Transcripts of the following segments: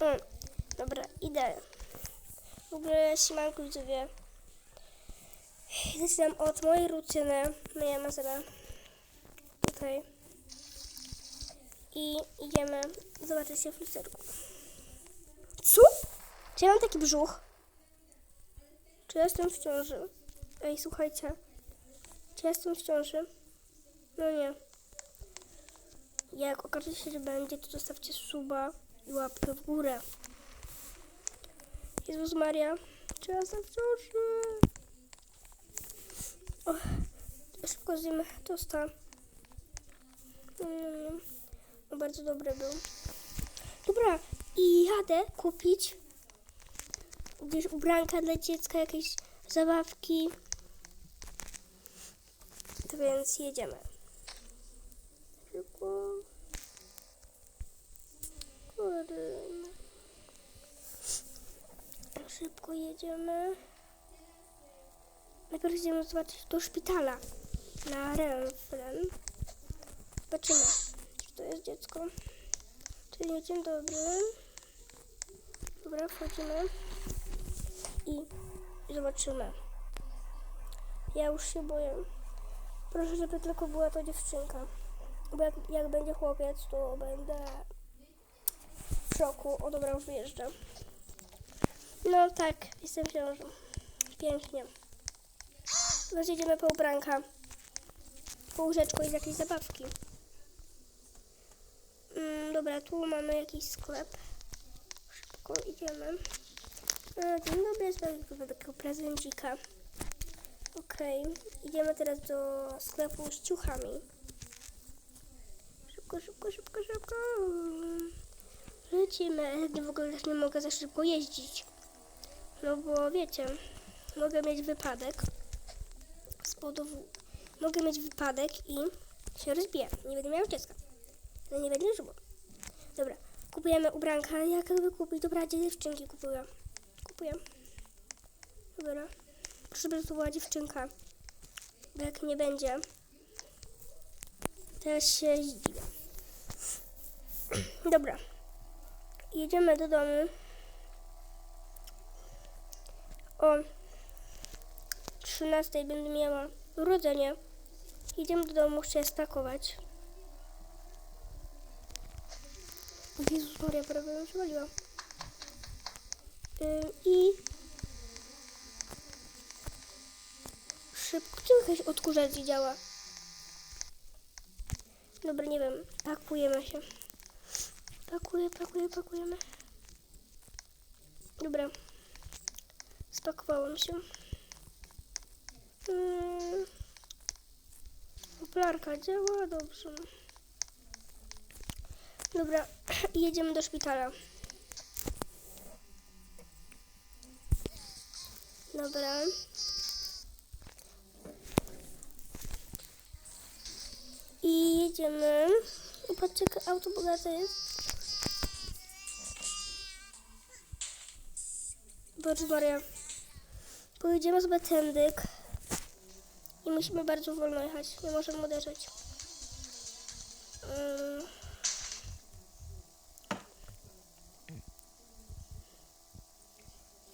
Mm, dobra, idę. W ogóle siemanko widzowie. Zaczynam od mojej rutyny. Myjemy sobie tutaj. I idziemy zobaczyć się w lusterku. Co? Czy ja mam taki brzuch? Czy ja jestem w ciąży? Ej, słuchajcie. Czy ja jestem w ciąży? No nie. Jak okaże się, że będzie, to zostawcie suba i łapkę w górę. Jezus Maria, czy ja jestem w ciąży? O, szybko zjemy tosta. Mm, no bardzo dobry był. Dobra, i jadę kupić gdzieś ubranka dla dziecka, jakieś zabawki. To więc jedziemy. Szybko. Kurde. Jedziemy. Najpierw idziemy zobaczyć do szpitala na Renfren. Zobaczymy, czy to jest dziecko. Czyli dzień dobry. Dobra, wchodzimy i zobaczymy. Ja już się boję. Proszę, żeby tylko była to dziewczynka. Bo jak, jak będzie chłopiec, to będę w szoku. O dobra, już wyjeżdża. No tak, jestem w ciąży. Pięknie. Teraz jedziemy po ubranka. Po łóżeczko i jakieś zabawki. Mm, dobra, tu mamy jakiś sklep. Szybko idziemy. E, dzień dobry, zrobię takiego prezencika. Okej, idziemy teraz do sklepu z ciuchami. Szybko, szybko, szybko, szybko. Lecimy. W ogóle nie mogę za szybko jeździć. No bo wiecie, mogę mieć wypadek z powodu... Mogę mieć wypadek i się rozbiję. Nie będę miał dziecka. No nie będzie żyło. Dobra, kupujemy ubranka. Jak by kupić? Dobra, dziewczynki kupuję. Kupuję. Dobra. Proszę, żeby to była dziewczynka. Bo jak nie będzie, to ja się zdziwię. Dobra. Jedziemy do domu. O 13 będę miała urodzenie. Idziemy do domu, muszę spakować. Jezus Maria, prawie bym się waliła. Ym, I szybko, czy jakaś odkurzacz działa? Dobra, nie wiem. Pakujemy się. Pakuję, pakuję, pakujemy. Dobra. Spakowałam się. Hmm. Poplarka działa, dobrze. Dobra, jedziemy do szpitala. Dobra. I jedziemy. Patrzcie, auto bogate jest. Boże Maria. Pojedziemy sobie tędyk. I musimy bardzo wolno jechać. Nie możemy uderzyć. Ym.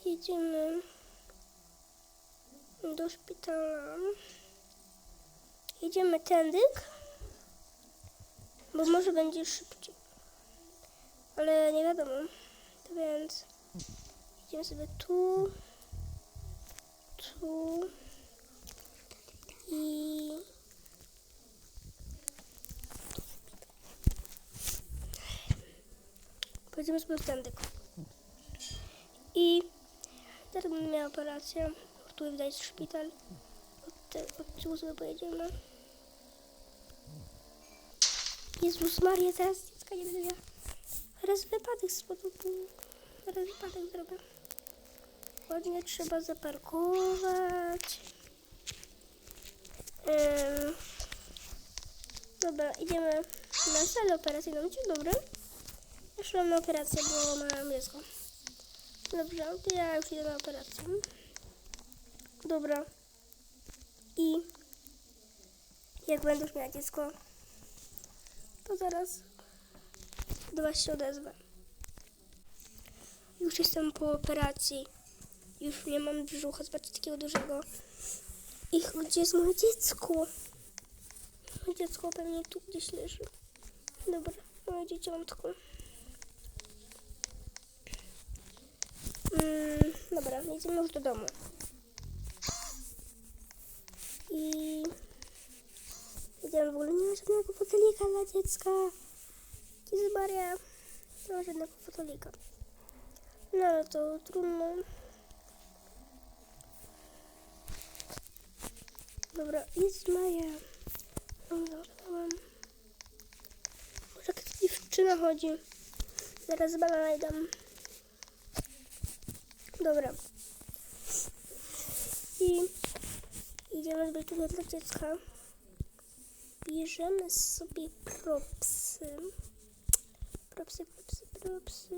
Jedziemy do szpitala. Jedziemy tędyk, bo może będzie szybciej. Ale nie wiadomo. To więc idziemy sobie tu, tu i sobie w tędyk. I teraz będę miała operację. Tu widać szpital. Od, od tyłu sobie pojedziemy. Jezus Maria, teraz dziecka nie będę miała. Teraz wypadek z powodu... Teraz wypadek zrobię. Ładnie trzeba zaparkować. Ym. Dobra, idziemy na salę operacyjną. Dzień dobry. Ja szłam operację, bo mam dziecko. Dobrze, to ja już idę na operację. Dobra. I jak będę już miała dziecko, to zaraz do Was się odezwę. Już jestem po operacji. Już nie mam brzucha, zobaczcie, takiego dużego. I gdzie jest moje dziecko? Moje dziecko pewnie tu gdzieś leży. Dobra, moje dzieciątko. Mm, dobra, jedziemy już do domu. I jedziemy w ogóle, nie ma żadnego fotelika dla dziecka. Jezu nie ma żadnego fotolika. No to trudno. Dobra, Maja. No, zagadałam. Może jakaś dziewczyna chodzi. Zaraz banana dam. Dobra. I idziemy zrobić tutaj dla dziecka. Bierzemy sobie propsy. Propsy, propsy, propsy.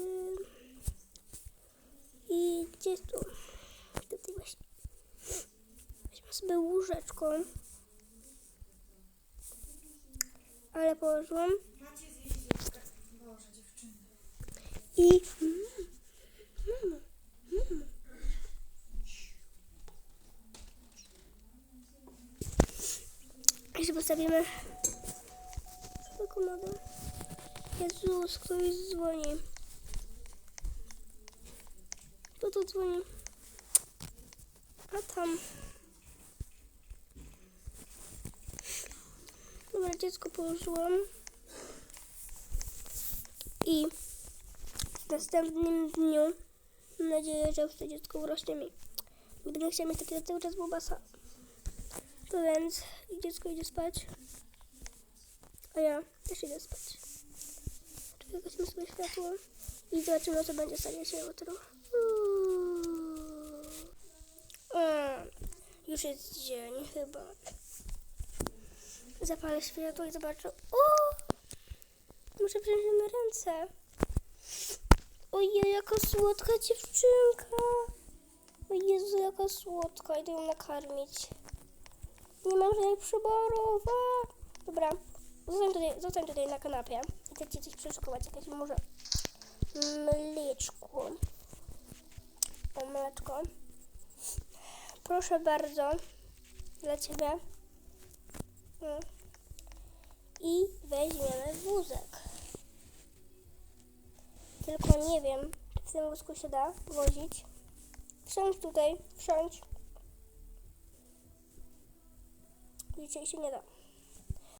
I gdzie tu? Tutaj właśnie. Sobie łóżeczko. Ale położyłam. I... Mamo, mamo. Jeszcze postawimy do komody. Jezus, ktoś dzwoni. Kto tu dzwoni? A tam. Dobra, dziecko położyłam. I w następnym dniu mam nadzieję, że już to dziecko urośnie mi. Będę chciała mieć takiego cały czas bobasa. To więc dziecko idzie spać. A ja też idę spać. Czekaj, gasimy sobie światło. I zobaczymy, co będzie stanie się jutro. Uuu. Już jest dzień chyba. Zapalę światło i zobaczę. O! Muszę wziąć na ręce. Ojej, jaka słodka dziewczynka. O Jezu, jaka słodka. Idę ją nakarmić. Nie mam żadnych przyborów. A. Dobra, zostań tutaj, zostań tutaj na kanapie. Idę ci coś przeszukować, jakieś może mleczko. O, mleczko. Proszę bardzo. Dla ciebie. I weźmiemy wózek. Tylko nie wiem, czy w tym wózku się da wozić. Wsiądź tutaj, wsiądź. Dzisiaj się nie da.